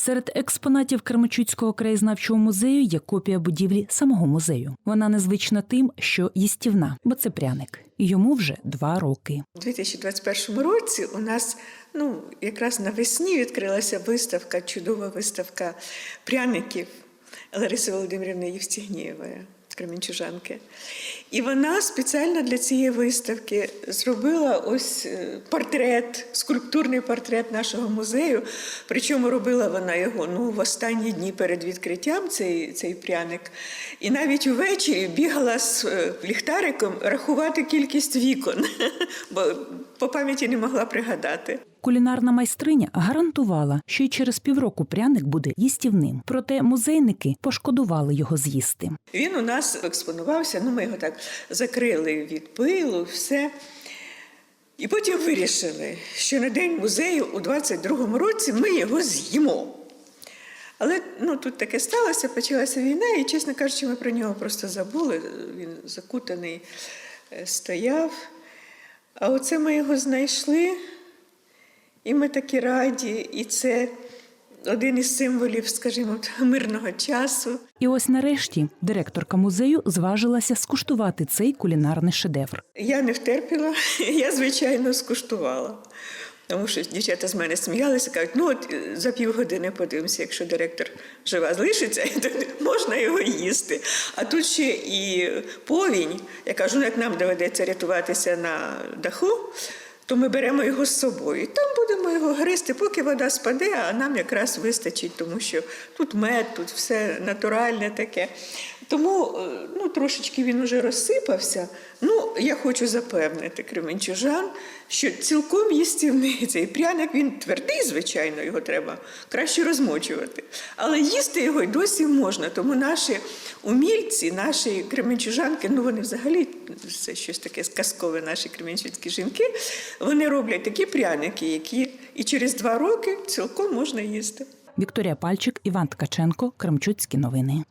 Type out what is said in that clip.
Серед експонатів Кременчуцького краєзнавчого музею є копія будівлі самого музею. Вона незвична тим, що їстівна, бо це пряник. Йому вже два роки. У 2021 році у нас ну, якраз навесні відкрилася виставка, чудова виставка пряників Лариси Володимирівни Євстігнєєвої, кремінчужанки. І вона спеціально для цієї виставки зробила ось е, портрет, скульптурний портрет нашого музею. Причому робила вона його ну, в останні дні перед відкриттям цей, цей пряник. І навіть увечері бігала з е, ліхтариком рахувати кількість вікон, бо по пам'яті не могла пригадати. Кулінарна майстриня гарантувала, що й через півроку пряник буде їстівним. Проте музейники пошкодували його з'їсти. Він у нас експонувався, ну ми його так закрили від пилу, все. І потім вирішили, що на день музею у 22-му році ми його з'їмо. Але ну, тут таке сталося, почалася війна, і, чесно кажучи, ми про нього просто забули. Він закутаний е, стояв. А оце ми його знайшли, і ми такі раді, і це один із символів, скажімо, мирного часу. І ось нарешті директорка музею зважилася скуштувати цей кулінарний шедевр. Я не втерпіла, я, звичайно, скуштувала. Тому що дівчата з мене сміялися, кажуть, ну от е, за півгодини подивимося, якщо директор жива залишиться, то можна його їсти. А тут ще і повінь. Я кажу, ну як нам доведеться рятуватися на даху, то ми беремо його з собою. Там будемо його гризти, поки вода спаде, а нам якраз вистачить, тому що тут мед, тут все натуральне таке. Тому е, ну, трошечки він уже розсипався. Ну, я хочу запевнити кременчужан, що цілком їстівний цей пряник, він твердий, звичайно, його треба краще розмочувати. Але їсти його й досі можна. Тому наші умільці, наші кременчужанки, ну вони взагалі це щось таке сказкове, наші кременчуцькі жінки, вони роблять такі пряники, які і через два роки цілком можна їсти. Вікторія Пальчик, Іван Ткаченко, Кремчуцькі новини.